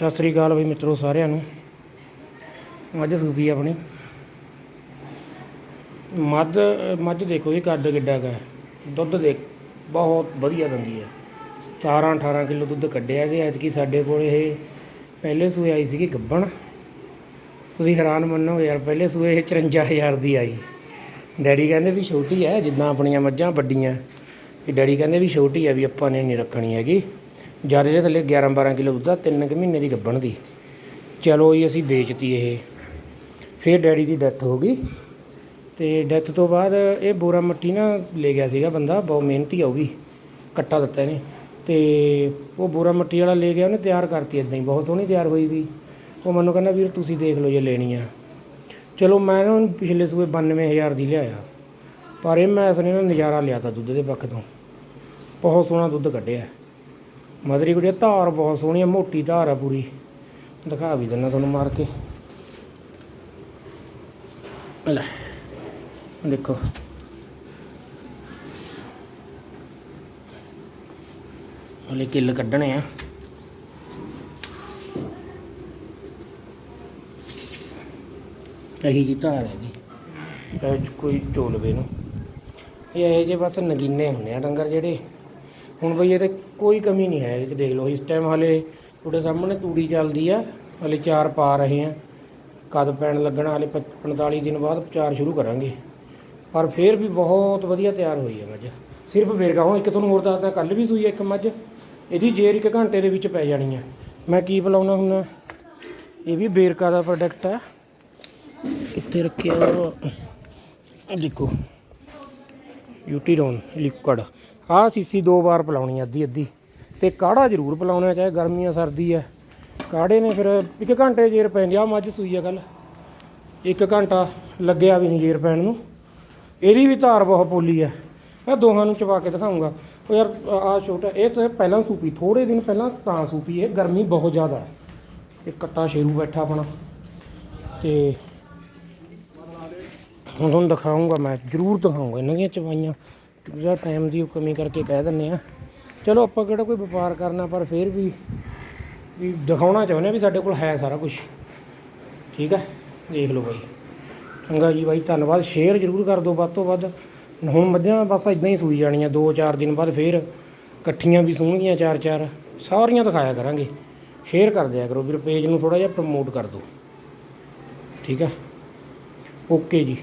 ਸਤਿ ਸ੍ਰੀ ਅਕਾਲ ਬਈ ਮਿੱਤਰੋ ਸਾਰਿਆਂ ਨੂੰ। ਮੱਝ ਸੂਪੀ ਆ ਆਪਣੀ। ਮੱਧ ਮੱਝ ਦੇਖੋ ਜੀ ਕੱਦ ਕਿੱਡਾ ਕੁ ਹੈ। ਦੁੱਧ ਦੇ ਬਹੁਤ ਵਧੀਆ ਦਿੰਦੀ ਹੈ। 17 18 ਕਿਲੋ ਦੁੱਧ ਕੱਢਿਆ ਜੀ। ਐਤਕੀ ਸਾਡੇ ਕੋਲ ਇਹ ਪਹਿਲੇ ਸੂਏ ਆਈ ਸੀਗੀ ਗੱਬਣ। ਤੁਸੀਂ ਹੈਰਾਨ ਮੰਨੋ ਯਾਰ, ਪਹਿਲੇ ਸੂਏ ਇਹ 54000 ਦੀ ਆਈ। ਡੈਡੀ ਕਹਿੰਦੇ ਵੀ ਛੋਟੀ ਹੈ, ਜਿੱਦਾਂ ਆਪਣੀਆਂ ਮੱਝਾਂ ਵੱਡੀਆਂ। ਵੀ ਡੈਡੀ ਕਹਿੰਦੇ ਵੀ ਛੋਟੀ ਹੈ, ਵੀ ਆਪਾਂ ਨੇ ਨਹੀਂ ਰੱਖਣੀ ਹੈਗੀ। ਜਦ ਇਹਦੇ ਥੱਲੇ 11 12 ਕਿਲੋ ਦੁੱਧ ਆ, ਤਿੰਨ ਕੁ ਮਹੀਨੇ ਦੀ ਗੱਭਣ ਦੀ। ਚਲੋ ਜੀ, ਅਸੀਂ ਵੇਚਤੀ ਇਹ। ਫਿਰ ਡੈਡੀ ਦੀ ਡੈਥ ਹੋ ਗਈ। ਤੇ ਡੈਥ ਤੋਂ ਬਾਅਦ ਇਹ ਬੋਰਾ ਮੱਟੀ ਨਾ ਲੈ ਗਿਆ ਸੀਗਾ ਬੰਦਾ, ਬਹੁਤ ਮਿਹਨਤੀ ਆ ਉਹ ਵੀ। ਕੱਟਾ ਦਿੱਤਾ ਇਹਨੇ। ਤੇ ਉਹ ਬੋਰਾ ਮੱਟੀ ਵਾਲਾ ਲੈ ਗਿਆ, ਉਹਨੇ ਤਿਆਰ ਕਰਤੀ ਇਦਾਂ ਹੀ, ਬਹੁਤ ਸੋਹਣੀ ਤਿਆਰ ਹੋਈ ਵੀ। ਉਹ ਮੈਨੂੰ ਕਹਿੰਦਾ, ਵੀਰ, ਤੁਸੀਂ ਦੇਖ ਲਓ ਜੇ ਲੈਣੀ ਆ। ਚਲੋ, ਮੈਂ ਨਾ ਉਹਨੂੰ ਪਿਛਲੇ ਸੂਏ 92000 ਦੀ ਲਿਆਇਆ। ਪਰ ਇਹ ਮੈਂ ਇਸਨੇ ਨਾ ਨਜ਼ਾਰਾ ਲਿਆ ਤਾ ਦੁੱਧ ਦੇ ਪੱਖ ਤੋਂ। ਬਹੁਤ ਸੋਹਣਾ ਦੁੱਧ ਕੱਢਿਆ। ਮਦਰੀ ਕੁੜੀ ਧਾਰ ਬਹੁਤ ਸੋਹਣੀ ਆ, ਮੋਟੀ ਧਾਰ ਆ ਪੂਰੀ। ਦਿਖਾ ਵੀ ਦਿੰਦਾ ਤੁਹਾਨੂੰ ਮਾਰ ਕੇ। ਲੈ, ਦੇਖੋ। ਹਲੇ ਕਿੱਲ ਕੱਢਣੇ ਆ। ਇਹੀ ਜੀ ਧਾਰ ਹੈ ਜੀ ਇਹ ਕੋਈ ਝੋਲਵੇ ਨੂੰ। ਇਹ ਇਹ ਜੇ ਬਸ ਨਗੀਨੇ ਹੁੰਦੇ ਆ ਡੰਗਰ ਜਿਹੜੇ। ਹੁਣ ਬਈ ਇਹਦੇ ਕੋਈ ਕਮੀ ਨਹੀਂ ਹੈ, ਇਹ 'ਚ ਦੇਖ ਲਓ, ਇਸ ਟਾਈਮ ਹਲੇ ਤੁਹਾਡੇ ਸਾਹਮਣੇ ਤੂੜੀ ਚੱਲਦੀ ਆ, ਹਲੇ ਚਾਰ ਪਾ ਰਹੇ ਆ। ਕਦ ਪੈਣ ਲੱਗਣਾ, ਹਲੇ 45 ਦਿਨ ਬਾਅਦ ਚਾਰ ਸ਼ੁਰੂ ਕਰਾਂਗੇ। ਪਰ ਫੇਰ ਵੀ ਬਹੁਤ ਵਧੀਆ ਤਿਆਰ ਹੋਈ ਹੈ ਮੱਝ। ਸਿਰਫ ਵੇਰਗਾ ਹੁਣ ਇੱਕ ਤੁਹਾਨੂੰ ਹੋਰ ਦੱਸਦਾ ਕੱਲ ਵੀ ਸੂਈ ਹੈ ਇੱਕ ਮੱਝ। ਇਹਦੀ ਜੇਰ ਇੱਕ ਘੰਟੇ ਦੇ ਵਿੱਚ ਪੈ ਜਾਣੀ ਹੈ ਮੈਂ ਕੀ ਬੁਲਾਉਣਾ ਹੁਣ? ਇਹ ਵੀ ਵੇਰਕਾ ਦਾ ਪ੍ਰੋਡਕਟ ਹੈ ਕਿੱਥੇ ਰੱਖਿਆ ਦੇਖੋ। ਯੂਟੀਰੋਨ ਲਿਕਵਿਡ ਆਹ ਸੀਸੀ ਦੋ ਵਾਰ ਪਿਲਾਉਣੀ ਆ ਅੱਧੀ ਅੱਧੀ। ਤੇ ਕਾੜਾ ਜ਼ਰੂਰ ਪਿਲਾਉਣਾ, ਚਾਹੇ ਗਰਮੀਆਂ ਸਰਦੀ ਹੈ ਕਾੜੇ ਨੇ ਫਿਰ ਇੱਕ ਘੰਟੇ ਜੇਰ ਪੈਂਦੀ ਆ ਮੱਝ ਸੂਈ ਆ ਕੱਲ। ਇੱਕ ਘੰਟਾ ਲੱਗਿਆ ਵੀ ਨਹੀਂ ਜੇਰ ਪੈਣ ਨੂੰ। ਇਹਦੀ ਵੀ ਧਾਰ ਬਹੁਤ ਪੋਲੀ ਹੈ ਮੈਂ ਦੋਹਾਂ ਨੂੰ ਚਵਾ ਕੇ ਦਿਖਾਉਂਗਾ ਉਹ ਯਾਰ ਆ ਛੋਟਾ, ਇਹ ਤਾਂ ਪਹਿਲਾਂ ਸੂਪੀ ਥੋੜੇ ਦਿਨ ਪਹਿਲਾਂ ਤਾਂ ਸੂਪੀ, ਇਹ ਗਰਮੀ ਬਹੁਤ ਜ਼ਿਆਦਾ। ਹੈ ਇਹ ਕੱਟਾ ਸ਼ੇਰੂ ਬੈਠਾ ਆਪਣਾ। ਤੇ ਹੁਣ ਤੁਹਾਨੂੰ ਦਿਖਾਉਂਗਾ ਮੈਂ, ਜ਼ਰੂਰ ਦਿਖਾਉਂਗਾ। ਇਹਨਾਂ ਦੀਆਂ ਚਵਾਈਆਂ, ਜਿਹੜਾ ਟਾਈਮ ਦੀ ਉਹ ਕਮੀ ਕਰਕੇ ਕਹਿ ਦਿੰਦੇ ਆ। ਚਲੋ ਆਪਾਂ ਕਿਹੜਾ ਕੋਈ ਵਪਾਰ ਕਰਨਾ, ਪਰ ਫਿਰ ਵੀ ਵੀ ਦਿਖਾਉਣਾ ਚਾਹੁੰਦੇ ਆ ਵੀ ਸਾਡੇ ਕੋਲ ਹੈ ਸਾਰਾ ਕੁਝ ਠੀਕ ਹੈ ਦੇਖ ਲਓ ਬਾਈ। ਚੰਗਾ ਜੀ ਬਾਈ, ਧੰਨਵਾਦ। ਸ਼ੇਅਰ ਜ਼ਰੂਰ ਕਰ ਦਿਓ ਵੱਧ ਤੋਂ ਵੱਧ। ਹੁਣ ਮੱਝਾਂ ਬਸ ਇਦਾਂ ਹੀ ਸੂਈ ਜਾਣੀਆਂ 2-4 ਦਿਨ ਬਾਅਦ ਫੇਰ ਇਕੱਠੀਆਂ ਵੀ ਸੂਣਗੀਆਂ 4-4 ਸਾਰੀਆਂ ਦਿਖਾਇਆ ਕਰਾਂਗੇ। ਸ਼ੇਅਰ ਕਰ ਦਿਆ ਕਰੋ ਵੀਰ ਪੇਜ ਨੂੰ ਥੋੜਾ ਜਿਹਾ ਪ੍ਰਮੋਟ ਕਰ ਦਿਓ। ਠੀਕ ਹੈ ਓਕੇ ਜੀ।